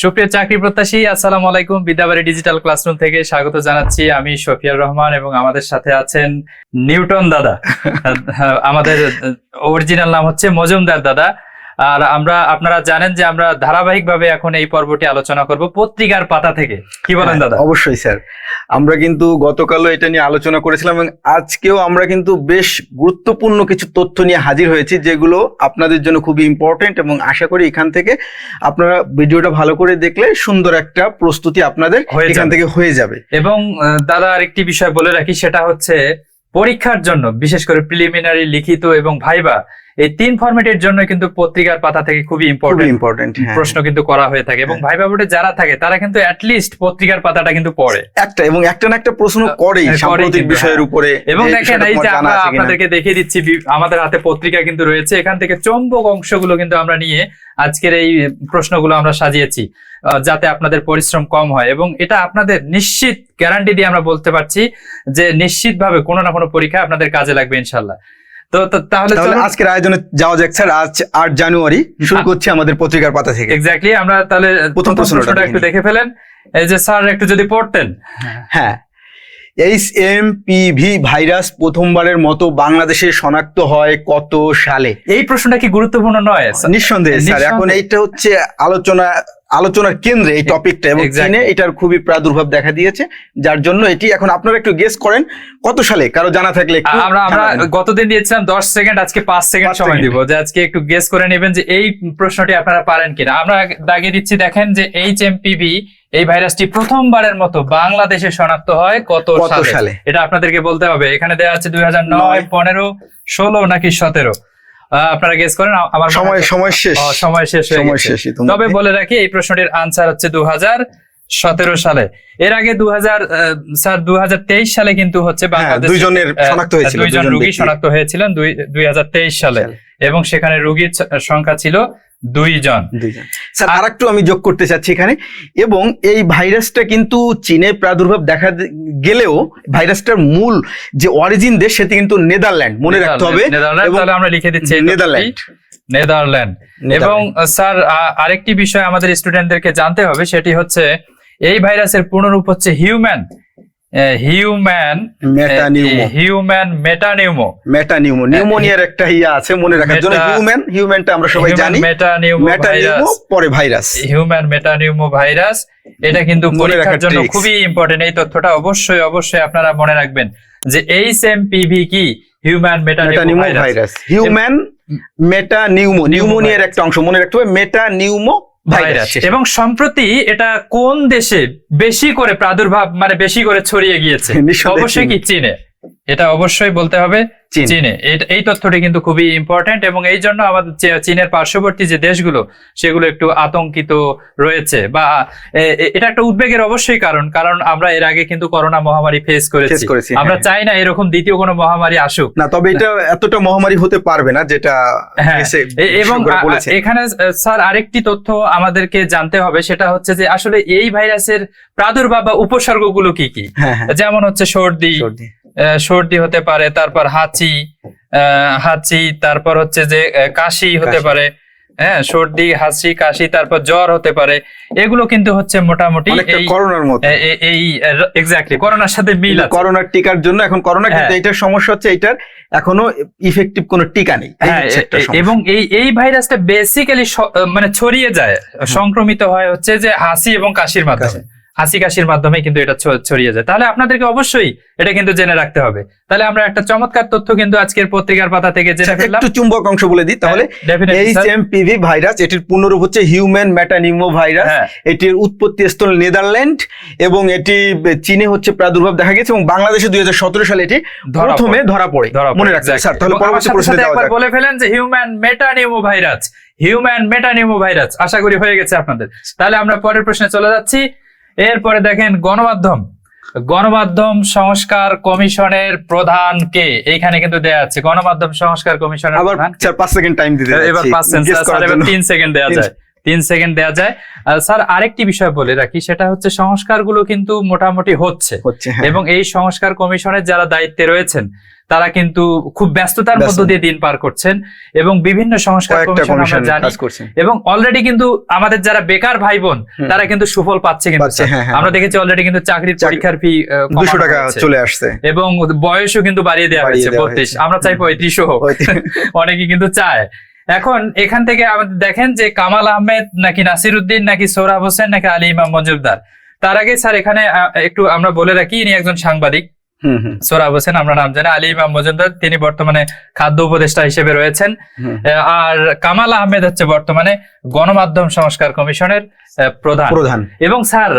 সুপ্রিয় চাকরি প্রত্যাশী আসসালামু আলাইকুম। বিদ্যাবাড়ি ডিজিটাল ক্লাসরুম থেকে স্বাগত জানাচ্ছি আমি শফিয়ার রহমান এবং আমাদের সাথে আছেন নিউটন দাদা। আমাদের অরিজিনাল নাম হচ্ছে মজুমদার দাদা। আর আমরা আপনারা জানেন যে আমরা ধারাবাহিকভাবে এখন এই পর্বটি আলোচনা করব পত্রিকার পাতা থেকে। কি বলেন দাদা? হ্যাঁ, অবশ্যই স্যার। আমরা কিন্তু গতকালও এটা নিয়ে আলোচনা করেছিলাম এবং আজকেও আমরা কিন্তু বেশ গুরুত্বপূর্ণ কিছু তথ্য নিয়ে হাজির হয়েছি যেগুলো আপনাদের জন্য খুবই ইম্পর্টেন্ট এবং আশা করি এখান থেকে আপনারা ভিডিওটা ভালো করে দেখলে সুন্দর একটা প্রস্তুতি আপনাদের এখান থেকে হয়ে যাবে। এবং দাদা আরেকটি বিষয় বলে রাখি সেটা হচ্ছে পরীক্ষার জন্য বিশেষ করে প্রিলিমিনারি লিখিত এবং ভাইবা এই তিন ফরম্যাটের জন্য কিন্তু পত্রিকার পাতা থেকে খুবই ইম্পর্টেন্ট ইম্পর্টেন্ট প্রশ্ন কিন্তু করা হয়ে থাকে এবং হ্যাঁ। ভাইবা বোর্ডে যারা থাকে তারা কিন্তু অ্যাটলিস্ট পত্রিকার পাতাটা কিন্তু পড়ে। একটা এবং একটা না একটা প্রশ্ন করেই হ্যাঁ, সাম্প্রতিক বিষয়ের হ্যাঁ। উপরে এবং দেখেন এই যে আমরা আপনাদেরকে দেখিয়ে দিচ্ছি আমাদের হাতে পত্রিকা কিন্তু রয়েছে। এখান থেকে চম্বক অংশগুলো কিন্তু আমরা নিয়ে আজকের এই প্রশ্নগুলো আমরা সাজিয়েছি যাতে আপনাদের পরিশ্রম কম হয়। এবং এটা আপনাদের নিশ্চিত গ্যারান্টি দিয়ে আমরা বলতে পারছি যে নিশ্চিতভাবে কোনো না কোনো পরীক্ষা আপনাদের কাজে লাগবে ইনশাল্লাহ। তো তাহলে আজকের আয়োজনে যাওয়া যাক স্যার। আজ আট জানুয়ারি। শুরু করছি আমাদের পত্রিকার পাতা থেকে। এক্স্যাক্টলি আমরা তাহলে প্রথম প্রশ্নটা একটু দেখে দেখে ফেলেন। এই যে স্যার একটু যদি পড়তেন। হ্যাঁ। এইচ এম পিভি ভাইরাস প্রথমবারের মতো বাংলাদেশে শনাক্ত হয় কত সালে? এই প্রশ্নটা কি গুরুত্বপূর্ণ নয় নিঃসন্দেহে স্যার। এখন এইটা হচ্ছে আলোচনা আলোচনার কেন্দ্রে এই টপিকটা এবং চীনে এটার খুবই প্রাদুর্ভাব দেখা দিয়েছে যার জন্য এটি এখন আপনারা একটু গেস করেন কত সালে? কারও জানা থাকলে আমরা আমরা। গতদিন দিয়েছিলাম দশ সেকেন্ড আজকে পাঁচ সেকেন্ড সময়। দিব। যে আজকে একটু গেস করে নেবেন যে এই প্রশ্নটি আপনারা পারেন কিনা। আমরা দাগিয়ে দিচ্ছি দেখেন যে এইচ এমপিভি এই ভাইরাসটি প্রথমবারের মতো বাংলাদেশে শনাক্ত হয় কত সালে? এটা আপনাদেরকে বলতে হবে। এখানে দেওয়া আছে দুই হাজার নয়। পনেরো ষোলো নাকি সতেরো? আপনারা গেস করেন আমার সময় সময় শেষ। সময় শেষ সময় শেষ তবে বলে রাখি এই প্রশ্নটির আনসার হচ্ছে দু সতেরো সালে। এর আগে দু হাজার স্যার দু হাজার তেইশ সালে কিন্তু হচ্ছে হ্যাঁ বাংলাদেশ দুইজনের শনাক্ত হয়েছিল দুইজন রুগী রোগী শনাক্ত হয়েছিলেন দুই দুই হাজার তেইশ সালে। এবং সেখানে রুগীর সংখ্যা ছিল দুইজন। দুইজন। স্যার আর একটু আমি যোগ করতে চাচ্ছি এখানে। এবং এই ভাইরাসটা কিন্তু চীনে প্রাদুর্ভাব দেখা গেলেও ভাইরাসটার মূল যে অরিজিন দেশ সেটি কিন্তু নেদারল্যান্ড। মনে রাখতে হবে। নেদারল্যান্ড। তাহলে আমরা লিখে দিচ্ছি নেদারল্যান্ড। নেদারল্যান্ড। এবং স্যার আরেকটি বিষয় আমাদের স্টুডেন্টদেরকে জানতে হবে সেটি হচ্ছে এই ভাইরাসের পূর্ণরূপ হচ্ছে human human metapneumo human metapneumo metapneumo নিউমোনিয়ার একটা ইয়া আছে মনে রাখার জন্য হিউম্যান হিউম্যানটা আমরা সবাই জানি। মেটানিউমো মেটানিউমো পরে ভাইরাস হিউম্যান মেটানিউমো ভাইরাস এটা কিন্তু মনে পরীক্ষার রাখার জন্য খুবই ইম্পর্টেন্ট এই তথ্যটা অবশ্যই অবশ্যই আপনারা মনে রাখবেন যে এইচ এম পিভি কি? Human metapneumo virus human metapneumo নিউমোনিয়ার একটা অংশ মনে রাখতে হবে মেটানিউমো ভাইরাস এবং সম্প্রতি এটা কোন দেশে বেশি করে প্রাদুর্ভাব মানে বেশি করে ছড়িয়ে গিয়েছে? অবশ্যই কি চীনে? এটা অবশ্যই বলতে হবে চীনে। এই- তথ্যটি কিন্তু খুবই ইম্পর্টেন্ট এবং এই জন্য আমাদের চীনের পার্শ্ববর্তী যে দেশগুলো সেগুলো একটু আতঙ্কিত রয়েছে বা এটা একটা উদ্বেগের অবশ্যই কারণ কারণ আমরা এর আগে কিন্তু করোনা মহামারী ফেস করেছি। আমরা হ্যাঁ। চাই না এরকম দ্বিতীয় কোনো মহামারী আসুক। না তবে এটা এতটা মহামারী হতে পারবে না যেটা হ্যাঁ। এবং এখানে স্যার আরেকটি তথ্য আমাদেরকে জানতে হবে সেটা হচ্ছে যে আসলে এই ভাইরাসের প্রাদুর্ভাব বা উপসর্গগুলো কি কি? হ্যাঁ যেমন হচ্ছে সর্দি। সর্দি। হতে পারে তারপর হাঁচি হাঁচি তারপর হচ্ছে যে কাশি হতে পারে হ্যাঁ সর্দি হাসি কাশি তারপর জ্বর হতে পারে এগুলো কিন্তু হচ্ছে মোটামুটি এই করোনার মতো এই এক্স্যাক্টলি করোনার সাথে মিল আছে করোনার টিকার জন্য এখন করোনা কিন্তু হ্যাঁ। এটার সমস্যা হচ্ছে এটার এখনও ইফেক্টিভ কোনো টিকা নেই হ্যাঁ। এবং এই এই ভাইরাসটা বেসিক্যালি মানে ছড়িয়ে যায় সংক্রমিত হয় হচ্ছে যে হাসি এবং কাশির মাধ্যমে হাসি কাশির মাধ্যমে কিন্তু এটা ছড়িয়ে যায়। তাহলে আপনাদেরকে অবশ্যই এটা কিন্তু জেনে রাখতে হবে। তাহলে আমরা একটা চমৎকার তথ্য কিন্তু আজকের পত্রিকার পাতা থেকে জেনে ফেললাম। একটু চুম্বক অংশ বলে দিই তাহলে Definitely, এইচ পিভি ভাইরাস এটির পূর্ণরূপ হচ্ছে হিউম্যান মেটানিউমো ভাইরাস হ্যাঁ, এটির উৎপত্তি স্থল নেদারল্যান্ড এবং এটি চীনে হচ্ছে প্রাদুর্ভাব দেখা গেছে এবং বাংলাদেশে দুই হাজার সতেরো সালে এটি প্রথমে। ধরা পড়ে। মনে রাখতে স্যার তাহলে পরবর্তী প্রশ্নে যাওয়া যাক। বলে ফেলেন যে human metapneumo virus human metapneumo virus আশা করি হয়ে গেছে আপনাদের। তাহলে আমরা পরের প্রশ্নে চলে যাচ্ছি। এরপরে দেখেন গণমাধ্যম। গণমাধ্যম সংস্কার কমিশনের প্রধান কে? এইখানে কিন্তু দেয়া আছে। গণমাধ্যম সংস্কার কমিশনের আবার প্রধান চার পাঁচ সেকেন্ড টাইম দিতে এবার পাঁচ সেকেন্ড। তিন সেকেন্ড দেওয়া যায়। তিন সেকেন্ড দেওয়া যায়। স্যার আরেকটি বিষয় বলে রাখি সেটা হচ্ছে সংস্কারগুলো কিন্তু মোটামুটি হচ্ছে। হ্যাঁ। এবং এই সংস্কার কমিশনের যারা দায়িত্বে রয়েছেন তারা কিন্তু খুব ব্যস্ততার ব্যস্ত। মধ্য দিয়ে দিন পার করছেন এবং বিভিন্ন সংস্কার কমিশন আমরা জানি। এবং অলরেডি কিন্তু আমাদের যারা বেকার ভাই বোন তারা কিন্তু সুফল পাচ্ছে কিন্তু হ্যাঁ, হ্যাঁ। আমরা দেখেছি অলরেডি কিন্তু চাকরির পরীক্ষার ফি দুশো টাকা চলে আসছে। এবং বয়সও কিন্তু বাড়িয়ে দেওয়া হয়েছে বত্রিশ। আমরা চাই পঁয়ত্রিশও হোক। অনেকে কিন্তু চায়। এখন এখান থেকে আমাদের দেখেন যে কামাল আহমেদ নাকি নাসির উদ্দিন নাকি সৌরভ হোসেন, নাকি আলী ইমাম মজুমদার। তার আগে স্যার এখানে একটু আমরা বলে রাখি, ইনি একজন সাংবাদিক। হুম হুম। হোসেন আমরা নাম জানি। আলী ইমাম মজুমদার তিনি বর্তমানে খাদ্য উপদেষ্টা হিসেবে রয়েছেন। আর কামাল আহমেদ হচ্ছে বর্তমানে গণমাধ্যম সংস্কার কমিশনের প্রধান। প্রধান। এবং স্যার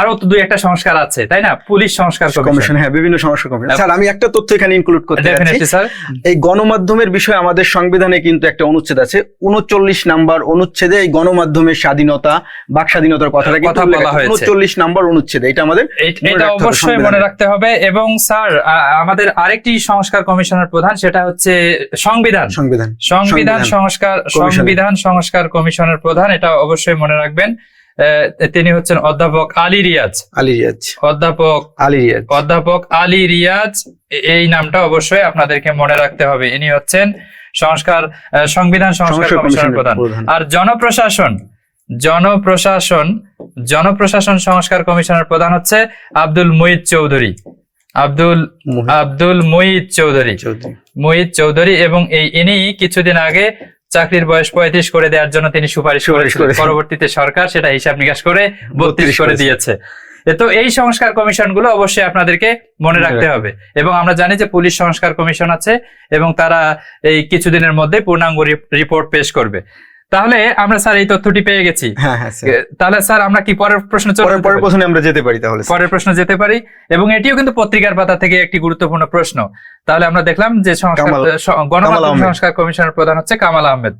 আরও তো দুই একটা সংস্কার আছে তাই না? পুলিশ সংস্কার কমিশন। হ্যাঁ বিভিন্ন সমস্যা কমিশন। স্যার আমি একটা তথ্য এখানে ইনক্লুড করতে স্যার। এই গণমাধ্যমের বিষয়ে আমাদের সংবিধানে কিন্তু একটা অনুচ্ছেদ আছে। উনচল্লিশ নাম্বার অনুচ্ছেদে এই গণমাধ্যমের স্বাধীনতা বাক স্বাধীনতার কথাটা কথা বলা হয়েছে। উনচল্লিশ নাম্বার অনুচ্ছেদে এটা আমাদের এটা অবশ্যই মনে। রাখতে হবে এবং স্যার আমাদের আরেকটি সংস্কার কমিশনের প্রধান সেটা হচ্ছে সংবিধান। সংবিধান। সংবিধান সংস্কার সংবিধান সংস্কার কমিশনের প্রধান এটা অবশ্যই মনে রাখবেন। তিনি হচ্ছেন অধ্যাপক আলী রিয়াজ। আলী রিয়াজ। অধ্যাপক আলী রিয়াজ। অধ্যাপক আলী রিয়াজ এই নামটা অবশ্যই আপনাদেরকে মনে রাখতে হবে। ইনি হচ্ছেন সংস্কার সংবিধান সংস্কার কমিশনের প্রধান। আর জনপ্রশাসন জনপ্রশাসন জনপ্রশাসন সংস্কার কমিশনের প্রধান হচ্ছে আব্দুল মুহিত চৌধুরী। আব্দুল আব্দুল মুহিত চৌধুরী। মুহিত চৌধুরী এবং এই ইনি কিছুদিন আগে চাকরির বয়স পঁয়ত্রিশ করে দেওয়ার জন্য তিনি সুপারিশ করেছিলেন। পরবর্তীতে সরকার সেটা হিসাব নিকাশ করে বত্রিশ করে দিয়েছে। তো এই সংস্কার কমিশনগুলো অবশ্যই আপনাদেরকে মনে রাখতে হবে। এবং আমরা জানি যে পুলিশ সংস্কার কমিশন আছে এবং তারা এই কিছুদিনের মধ্যে পূর্ণাঙ্গ রিপোর্ট পেশ করবে। তাহলে আমরা স্যার এই তথ্যটি পেয়ে গেছি। হ্যাঁ হ্যাঁ তাহলে স্যার আমরা কি পরের প্রশ্ন পরের? প্রশ্নে আমরা যেতে পারি তাহলে পরের প্রশ্ন যেতে পারি। এবং এটিও কিন্তু পত্রিকার পাতা থেকে একটি গুরুত্বপূর্ণ প্রশ্ন। তাহলে আমরা দেখলাম যে সংস্কার গণমাধ্যম সংস্কার কমিশনের প্রধান হচ্ছে কামাল আহমেদ।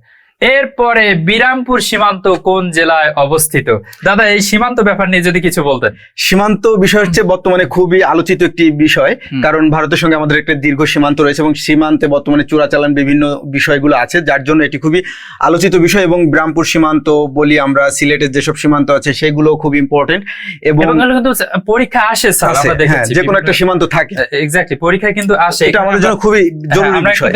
এরপরে বিরামপুর সীমান্ত কোন জেলায় অবস্থিত? দাদা এই সীমান্ত ব্যাপার নিয়ে যদি কিছু বলতেন। সীমান্ত বিষয় হচ্ছে বর্তমানে খুবই আলোচিত একটি বিষয় কারণ ভারতের সঙ্গে আমাদের একটা দীর্ঘ সীমান্ত রয়েছে এবং সীমান্তে বর্তমানে চোরাচালান বিভিন্ন বিষয়গুলো আছে যার জন্য এটি খুবই আলোচিত বিষয় এবং ব্রামপুর সীমান্ত বলি আমরা সিলেটের যেসব সীমান্ত আছে সেগুলো খুব ইম্পর্টেন্ট এবং কিন্তু পরীক্ষা আসে স্যার আমরা হ্যাঁ দেখেছি যে কোনো একটা সীমান্ত থাকে। এক্স্যাক্টলি পরীক্ষায় কিন্তু আসে এটা আমাদের জন্য খুবই হ্যাঁ, জরুরি বিষয়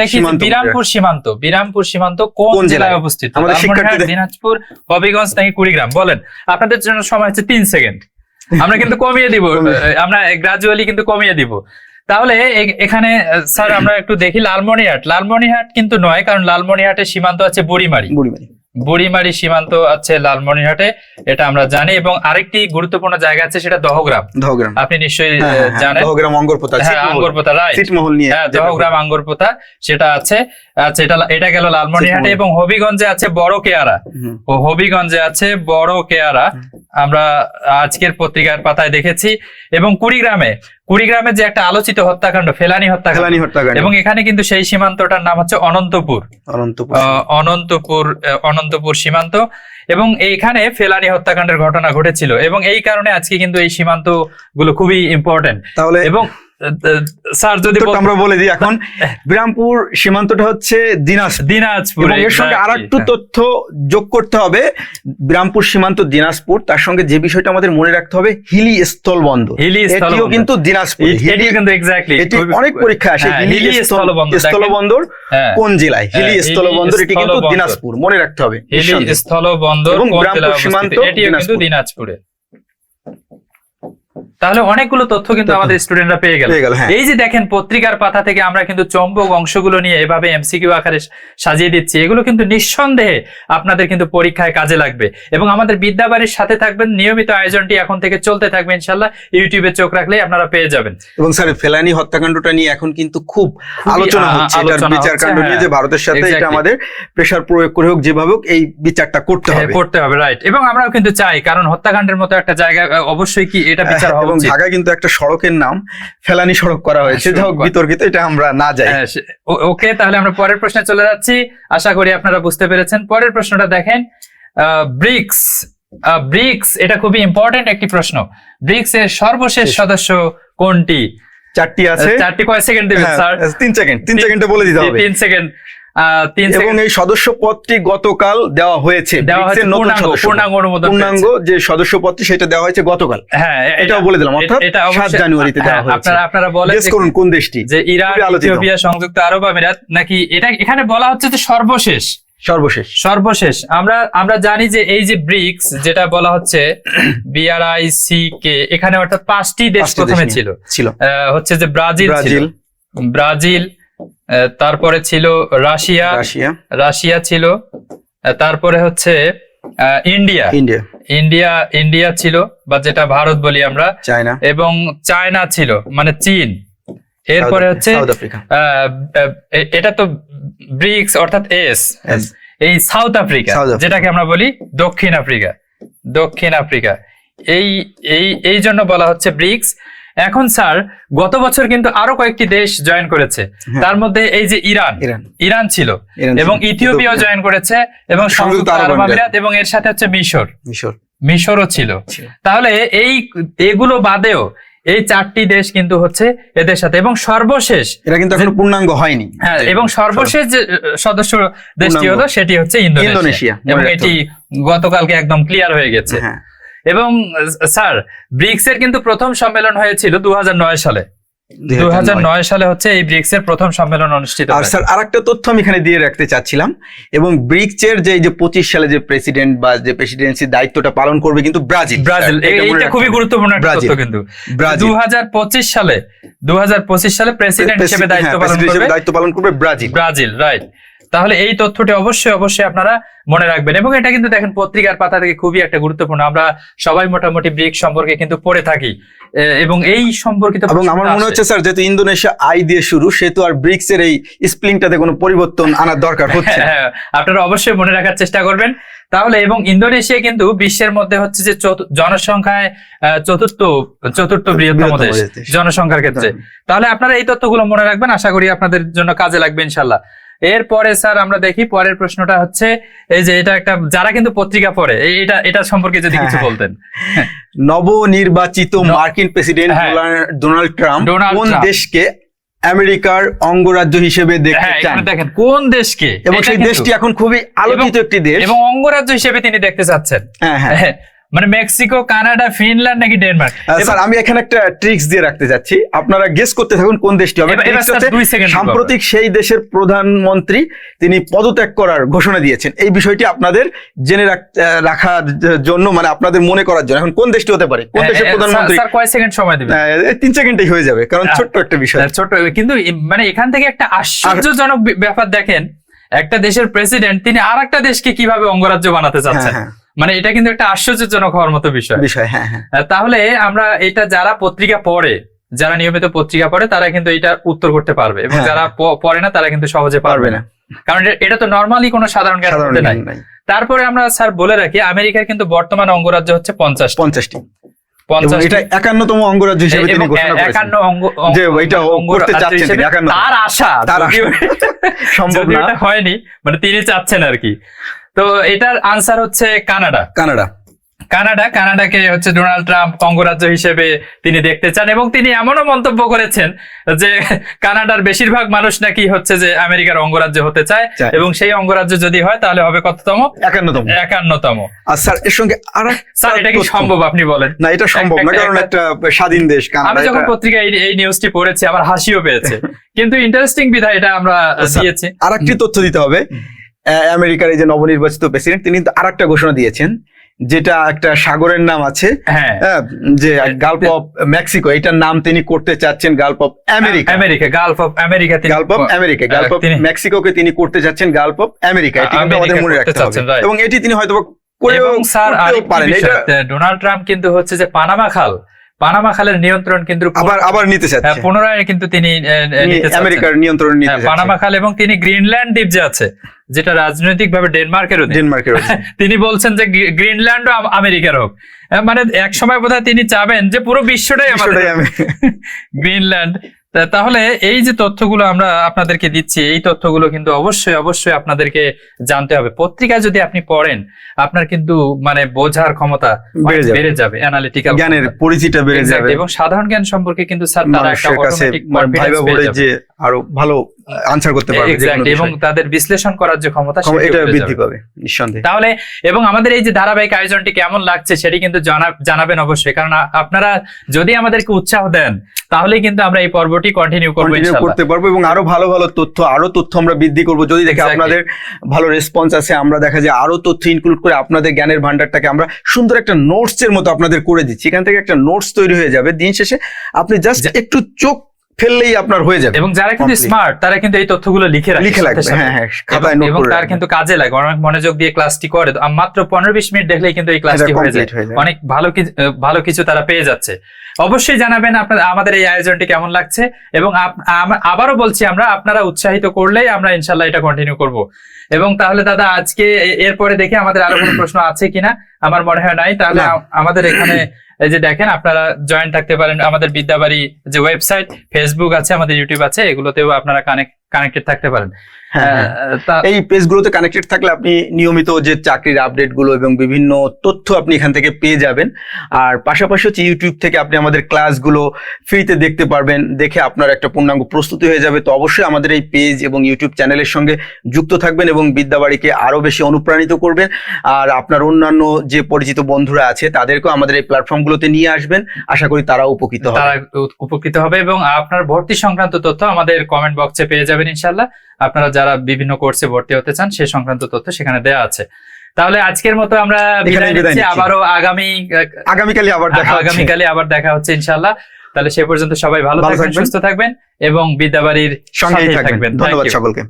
বিরামপুর সীমান্ত। বিরামপুর সীমান্ত কোন জেলায় অবস্থিত। আমাদের লালমনিরহাট, দিনাজপুর হবিগঞ্জ নাকি কুড়িগ্রাম বলেন। আপনাদের জন্য সময় হচ্ছে তিন সেকেন্ড। আমরা কিন্তু কমিয়ে দিব আমরা গ্রাজুয়ালি কিন্তু কমিয়ে দিব। তাহলে এখানে স্যার আমরা একটু দেখি লালমনিরহাট। লালমনিরহাট কিন্তু নয় কারণ লালমনিরহাটের সীমান্ত আছে বুড়িমারি। বুড়িমারি। বুড়িমারি সীমান্ত আছে লালমনিরহাটে এটা আমরা জানি এবং আরেকটি গুরুত্বপূর্ণ জায়গা আছে সেটা দহগ্রাম। দহগ্রাম। আপনি নিশ্চয়ই হ্যাঁ, হ্যাঁ, হ্যাঁ, জানেন। দহগ্রাম অঙ্গরপোতা হ্যাঁ। আঙ্গরপোতা রাইট ছিটমহল নিয়ে হ্যাঁ দহগ্রাম আঙ্গরপোতা সেটা আছে। আচ্ছা এটা এটা গেল লালমনিরহাটে এবং হবিগঞ্জে আছে বড় কেয়ারা। ও হবিগঞ্জে আছে বড় কেয়ারা। আমরা আজকের পত্রিকার পাতায় দেখেছি। এবং কুড়িগ্রামে কুড়িগ্রামে যে একটা আলোচিত হত্যাকাণ্ড ফেলানি হত্যাকাণ্ড। ফেলানি হত্যাকাণ্ড। এবং এখানে কিন্তু সেই সীমান্তটার নাম হচ্ছে অনন্তপুর। অনন্তপুর অনন্তপুর অনন্তপুর সীমান্ত। এবং এইখানে ফেলানি হত্যাকাণ্ডের ঘটনা ঘটেছিল। এবং এই কারণে আজকে কিন্তু এই সীমান্তগুলো খুবই ইম্পর্টেন্ট তাহলে এবং স্যার যদি আমরা বলে দিই এখন বিরামপুর সীমান্তটা হচ্ছে দিনাজপুর। দিনাজপুর এর সঙ্গে আর একটু হ্যাঁ। তথ্য যোগ করতে হবে বিরামপুর সীমান্ত দিনাজপুর। তার সঙ্গে যে বিষয়টা আমাদের মনে রাখতে হবে হিলি স্থল বন্দর হিলি এটিও কিন্তু দিনাজপুর। এটিও কিন্তু এক্স্যাক্টলি এটি অনেক পরীক্ষা আসে হ্যাঁ, হিলি স্থল স্থলবন্দর, দেখেন। স্থলবন্দর হ্যাঁ। কোন জেলায়? হিলি হ্যাঁ, স্থলবন্দর এটি কিন্তু দিনাজপুর মনে রাখতে হবে হিলি স্থল বন্দর এবং কোন জেলায় সীমান্ত এটিও কিন্তু দিনাজপুর। তাহলে অনেকগুলো তথ্য কিন্তু আমাদের স্টুডেন্টরা পেয়ে গেল। হ্যাঁ। এই যে দেখেন পত্রিকার পাতা থেকে আমরা কিন্তু চম্বক অংশগুলো নিয়ে এভাবে এমসিকিউ আকারে সাজিয়ে দিচ্ছি। এগুলো কিন্তু নিঃসন্দেহে আপনাদের কিন্তু পরীক্ষায় কাজে লাগবে। এবং আমাদের বিদ্যাবাড়ির সাথে থাকবেন নিয়মিত আয়োজনটি এখন থেকে চলতে থাকবে ইনশাল্লাহ ইউটিউবে চোখ রাখলেই আপনারা পেয়ে যাবেন। এবং স্যার ফেলানি হত্যাকাণ্ডটা নিয়ে এখন কিন্তু খুব আলোচনা হচ্ছে এটার আলোচনা বিচার কাণ্ড নিয়ে হ্যাঁ। যে ভারতের সাথে এটা আমাদের প্রেসার প্রয়োগ করে হোক যেভাবে হোক এই বিচারটা করতে হ্যাঁ, হবে। করতে হবে রাইট এবং আমরাও কিন্তু চাই কারণ হত্যাকাণ্ডের মতো একটা জায়গা অবশ্যই কি এটা বিচার হ্যাঁ, এবং ঢাকায় কিন্তু একটা সড়কের নাম ফেলানি সড়ক করা হয়েছে। যা বিতর্কিত এটা আমরা না যাই। হ্যাঁ, ওকে তাহলে আমরা পরের প্রশ্নে চলে যাচ্ছি। আশা করি আপনারা বুঝতে পেরেছেন। পরের প্রশ্নটা দেখেন। ব্রিক্স ব্রিক্স এটা খুবই ইম্পর্টেন্ট একটি প্রশ্ন। ব্রিক্স এর সর্বশেষ সদস্য কোনটি? চারটি আছে। চারটি কয় সেকেন্ড দেবেন হ্যাঁ, স্যার? তিন সেকেন্ড তিন সেকেন্ডে বলে দিতে হবে। তিন সেকেন্ড। এবং এই সদস্য পদটি গতকাল দেওয়া হয়েছে পূর্ণাঙ্গ অনুমোদন পূর্ণাঙ্গ যে সদস্য পদটি সেটা দেওয়া হয়েছে গতকাল। হ্যাঁ এটাও বলে দিলাম অর্থাৎ এটা সাত জানুয়ারিতে দেওয়া হ্যাঁ, হয়েছে। আপনারা আপনারা বলেন করুন কোন দেশটি। যে ইরান। ইথিওপিয়া সংযুক্ত আরব আমিরাত নাকি এটা এখানে বলা হচ্ছে যে সর্বশেষ। সর্বশেষ। সর্বশেষ। আমরা আমরা জানি যে এই যে ব্রিক্স যেটা বলা হচ্ছে বিআরআই সি কে এখানে অর্থাৎ পাঁচটি দেশ প্রথমে ছিল। ছিল। আহ, হচ্ছে যে ব্রাজিল ব্রাজিল। ব্রাজিল তারপরে ছিল রাশিয়া। রাশিয়া। রাশিয়া ছিল। তারপরে হচ্ছে ইন্ডিয়া। ইন্ডিয়া। ইন্ডিয়া ইন্ডিয়া ছিল বা যেটা ভারত বলি আমরা। চায়না। এবং চায়না ছিল মানে চীন। এরপরে হচ্ছে এটা তো ব্রিক্স অর্থাৎ এস. এই সাউথ আফ্রিকা সাউথ আফ্রিকা। যেটাকে আমরা বলি দক্ষিণ আফ্রিকা। দক্ষিণ আফ্রিকা। এই এই এই জন্য বলা হচ্ছে ব্রিক্স। এখন স্যার গত বছর কিন্তু আরও কয়েকটি দেশ জয়েন করেছে। হ্যাঁ। তার মধ্যে এই যে ইরান। ইরান। ছিল। এবং ছিল। ইথিওপিয়াও জয়েন করেছে এবং সংযুক্ত আরব আমিরাত। এবং এর সাথে হচ্ছে মিশর। মিশর। মিশরও ছিল। তাহলে এই এগুলো বাদেও এই চারটি দেশ কিন্তু হচ্ছে এদের সাথে। এবং সর্বশেষ এটা কিন্তু এখনও পূর্ণাঙ্গ হয়নি। হ্যাঁ এবং সর্বশেষ যে সদস্য দেশটি হলো সেটি হচ্ছে ইন্দোনেশিয়া, ইন্দোনেশিয়া। এবং এটি গতকালকে একদম ক্লিয়ার হয়ে গেছে। হ্যাঁ। এবং স্যার ব্রিক্স এর কিন্তু প্রথম সম্মেলন হয়েছিল দু হাজার নয় সালে। দু 2009 সালে হচ্ছে এই ব্রিক্স এর প্রথম সম্মেলন অনুষ্ঠিত আর স্যার আরেকটা তথ্য আমি এখানে দিয়ে রাখতে চাচ্ছিলাম। এবং ব্রিক্সের যে যে পঁচিশ সালে যে প্রেসিডেন্ট বা যে প্রেসিডেন্সির দায়িত্বটা পালন করবে কিন্তু ব্রাজিল। ব্রাজিল এটা খুবই গুরুত্বপূর্ণ একটা ব্রাজিল। তথ্য কিন্তু। ব্রাজিল। দু হাজার পঁচিশ সালে দু হাজার পঁচিশ সালে প্রেসিডেন্ট হিসেবে হ্যাঁ, দায়িত্ব পালন করবে দায়িত্ব পালন করবে ব্রাজিল। ব্রাজিল রাইট তাহলে এই তথ্যটি অবশ্যই অবশ্যই আপনারা মনে রাখবেন। এবং এটা কিন্তু দেখেন পত্রিকার পাতা থেকে খুবই একটা গুরুত্বপূর্ণ। আমরা সবাই মোটামুটি ব্রিক সম্পর্কে কিন্তু পড়ে থাকি। এবং এই সম্পর্কিত এবং আমার মনে হচ্ছে স্যার যেহেতু ইন্দোনেশিয়া আই দিয়ে শুরু সেহেতু আর ব্রিক্স এর এই স্প্লিংটাতে কোনো পরিবর্তন আনার দরকার হচ্ছে হ্যাঁ, আপনারা অবশ্যই মনে রাখার চেষ্টা করবেন। তাহলে এবং ইন্দোনেশিয়া কিন্তু বিশ্বের মধ্যে হচ্ছে যে জনসংখ্যায় আহ, চতুর্থ চতুর্থ বৃহত্তম দেশ। জনসংখ্যার ক্ষেত্রে। তাহলে আপনারা এই তথ্যগুলো মনে রাখবেন। আশা করি আপনাদের জন্য কাজে লাগবে ইনশাল্লাহ এরপরে স্যার আমরা দেখি পরের প্রশ্নটা হচ্ছে এই যে এটা একটা যারা কিন্তু পত্রিকা পড়ে এটা এটা সম্পর্কে যদি হ্যাঁ, কিছু হ্যাঁ। বলতেন। নবনির্বাচিত মার্কিন প্রেসিডেন্ট হ্যাঁ। ডোনাল্ড- ট্রাম্প কোন দেশকে আমেরিকার অঙ্গরাজ্য হিসেবে দেখতে হ্যাঁ চান? দেখেন কোন দেশকে? এবং সেই দেশটি এখন খুবই আলোচিত একটি দেশ। এবং অঙ্গরাজ্য হিসেবে তিনি দেখতে চাচ্ছেন। হ্যাঁ। হ্যাঁ মানে মেক্সিকো কানাডা ফিনল্যান্ড নাকি ডেনমার্ক? স্যার আমি এখানে একটা ট্রিক্স দিয়ে রাখতে যাচ্ছি। আপনারা গেস করতে থাকুন কোন দেশটি হবে। সাম্প্রতিক সেই দেশের প্রধানমন্ত্রী তিনি পদত্যাগ করার ঘোষণা দিয়েছেন। এই বিষয়টি আপনাদের জেনে রাখ- রাখার জন্য মানে আপনাদের মনে করার জন্য। এখন কোন দেশটি হতে পারে? কোন দেশের প্রধানমন্ত্রী? স্যার কয় সেকেন্ড সময় দেবেন? তিন সেকেন্ডেই হয়ে যাবে কারণ ছোট্ট একটা বিষয়। ছোট কিন্তু মানে এখান থেকে একটা আশ্চর্যজনক ব্যাপার দেখেন একটা দেশের প্রেসিডেন্ট তিনি আর একটা দেশকে কীভাবে অঙ্গরাজ্য বানাতে হ্যাঁ চাচ্ছেন? হ্যাঁ। মানে এটা কিন্তু একটা আশ্চর্যজনক হওয়ার মতো বিষয়। বিষয় হ্যাঁ হ্যাঁ। তাহলে আমরা এটা যারা পত্রিকা পড়ে যারা নিয়মিত পত্রিকা পড়ে তারা কিন্তু এটা উত্তর করতে পারবে এবং হ্যাঁ। যারা পড়ে না তারা কিন্তু সহজে পারবে না। কারণ এটা তো নর্মালি কোনো সাধারণ জ্ঞান নাই। তারপরে আমরা স্যার বলে রাখি আমেরিকার কিন্তু বর্তমান অঙ্গরাজ্য হচ্ছে পঞ্চাশ পঞ্চাশটি। এটা একান্নতম অঙ্গরাজ্য হিসেবে তিনি ঘোষণা করেছেন। যে করতে চাচ্ছেন। তার আশা তার সম্ভব না। হয়নি মানে তিনি চাচ্ছেন আর কি। তো এটার আনসার হচ্ছে কানাডা। কানাডা। কানাডা কানাডাকে হচ্ছে ডোনাল্ড ট্রাম্প অঙ্গরাজ্য হিসেবে তিনি দেখতে চান এবং তিনি এমনও মন্তব্য করেছেন যে কানাডার বেশিরভাগ মানুষ নাকি হচ্ছে যে আমেরিকার অঙ্গরাজ্য হতে চায়। এবং সেই অঙ্গরাজ্য যদি হয় তাহলে হবে কততম? একান্নতম। একান্নতম। আর স্যার এর সঙ্গে আর স্যার এটা কি সম্ভব আপনি বলেন? না এটা সম্ভব না কারণ একটা স্বাধীন দেশ কানাডা আমি যখন পত্রিকায় এই- নিউজটি পড়েছি আমার হাসিও পেয়েছে। কিন্তু ইন্টারেস্টিং বিধায় এটা আমরা আচ্ছা। দিয়েছি। আর একটি তথ্য দিতে হবে। আমেরিকার এই যে নবনির্বাচিত প্রেসিডেন্ট তিনি আর একটা ঘোষণা দিয়েছেন যেটা একটা সাগরের নাম আছে হ্যাঁ। যে গালফ অফ মেক্সিকো এটার নাম তিনি করতে চাচ্ছেন Gulf of America America Gulf of America Gulf of America Gulf of মেক্সিকোকে তিনি করতে চাচ্ছেন গালফ অফ আমেরিকা এটি কিন্তু আমাদের মনে রাখতে হবে। এবং এটি তিনি হয়তো এবং স্যার ডোনাল্ড ট্রাম্প কিন্তু হচ্ছে যে পানামা খাল পানামা খালের নিয়ন্ত্রণ কিন্তু আবার আবার নিতে চাচ্ছে। পুনরায় কিন্তু তিনি আমেরিকার নিয়ন্ত্রণ নিতে হ্যাঁ, পানামা খাল এবং তিনি গ্রিনল্যান্ড দ্বীপ যে আছে যেটা রাজনৈতিকভাবে ডেনমার্কের। ডেনমার্কের তিনি বলছেন যে গ্রি- গ্রিনল্যান্ডও আমেরিকার হোক। মানে এক সময় বোধহয় তিনি চাবেন যে পুরো বিশ্বটাই আমাদের গ্রিনল্যান্ড। তাহলে এই যে তথ্যগুলো আমরা আপনাদেরকে দিচ্ছি এই তথ্যগুলো কিন্তু অবশ্যই অবশ্যই আপনাদেরকে জানতে হবে পত্রিকা যদি আপনি পড়েন আপনার কিন্তু মানে বোঝার ক্ষমতা বেড়ে যাবে। অ্যানালিটিক্যাল জ্ঞানের পরিচিতি বেড়ে যাবে এবং সাধারণ জ্ঞান সম্পর্কে কিন্তু স্যার তারা একটা অটোমেটিক যাবে। যে আরও ভালো আনসার করতে পারবে এবং তাদের বিশ্লেষণ করার যে ক্ষমতা এটা বৃদ্ধি পাবে নিঃসন্দেহে। তাহলে এবং আমাদের এই যে ধারাবাহিক আয়োজনটি কেমন লাগছে সেটি কিন্তু জানা- জানাবেন অবশ্যই কারণ আপনারা যদি আমাদেরকে উৎসাহ দেন তাহলে কিন্তু আমরা এই পর্বটি কন্টিনিউ করব করতে পারব এবং আরও ভালো ভালো তথ্য আরও তথ্য আমরা বৃদ্ধি করব। যদি দেখে আপনাদের ভালো রেসপন্স আছে আমরা দেখা যায় আরও তথ্য ইনক্লুড করে আপনাদের জ্ঞানের ভান্ডারটাকে আমরা সুন্দর একটা নোটস এর মতো আপনাদের করে দিচ্ছি। এখান থেকে একটা নোটস তৈরি হয়ে যাবে। দিন শেষে আপনি জাস্ট একটু চোখ ফেললেই আপনার হয়ে যাবে। এবং যারা কিন্তু স্মার্ট তারা কিন্তু এই তথ্যগুলো লিখে রাখে লিখে সাথে। হ্যাঁ হ্যাঁ এবং- খাতায় নোট এবং করে তার কিন্তু কাজে লাগে অনেক মনোযোগ দিয়ে ক্লাসটি করে। মাত্র পনেরো বিশ মিনিট দেখলেই কিন্তু এই ক্লাসটি হয়ে যায়। অনেক ভালো কিছু ভালো কিছু তারা পেয়ে যাচ্ছে। অবশ্যই জানাবেন আপনার আমাদের এই আয়োজনটি কেমন লাগছে। এবং আবারও বলছি আমরা আপনারা উৎসাহিত করলেই আমরা ইনশাল্লাহ এটা কন্টিনিউ করব। এবং তাহলে দাদা আজকে এরপরে দেখে আমাদের আরও কোনো প্রশ্ন আছে কিনা। আমার মনে হয় নাই। তাহলে আমাদের এখানে এই যে দেখেন, আপনারা জয়েন থাকতে পারেন আমাদের বিদ্যাবাড়ি যে ওয়েবসাইট ফেসবুক আছে, আমাদের ইউটিউব আছে, এগুলোতেও আপনারা কানেক্ট কানেক্টেড থাকতে পারেন। হ্যাঁ, হ্যাঁ। এই পেজগুলোতে কানেক্টেড থাকলে আপনি নিয়মিত যে চাকরির আপডেটগুলো এবং বিভিন্ন তথ্য আপনি এখান থেকে পেয়ে যাবেন। আর পাশাপাশি হচ্ছে ইউটিউব থেকে আপনি আমাদের ক্লাসগুলো ফ্রিতে দেখতে পারবেন। দেখে আপনার একটা পূর্ণাঙ্গ প্রস্তুতি হয়ে যাবে। তো অবশ্যই আমাদের এই পেজ এবং ইউটিউব চ্যানেলের সঙ্গে যুক্ত থাকবেন এবং বিদ্যাবাড়িকে আরও বেশি অনুপ্রাণিত করবেন। আর আপনার অন্যান্য যে পরিচিত বন্ধুরা আছে তাদেরকেও আমাদের এই প্ল্যাটফর্মগুলোতে নিয়ে আসবেন। আশা করি তারা উপকৃত হবে। উপকৃত হবে এবং আপনার ভর্তি সংক্রান্ত তথ্য আমাদের কমেন্ট বক্সে পেয়ে যাবেন। ইনশাল্লাহ আপনারা যারা বিভিন্ন কোর্সে ভর্তি হতে চান সে সংক্রান্ত তথ্য সেখানে দেওয়া আছে। তাহলে আজকের মতো আমরা বিদায় নিচ্ছি। আবারও আগামী আগামীকালই আবার দেখা আগামীকালে আবার দেখা হচ্ছে ইনশাল্লাহ তাহলে সে পর্যন্ত সবাই ভালো থাকবেন। সুস্থ থাকবেন এবং বিদ্যাবাড়ির সঙ্গেই থাকবেন। থাকবেন। ধন্যবাদ সকলকে।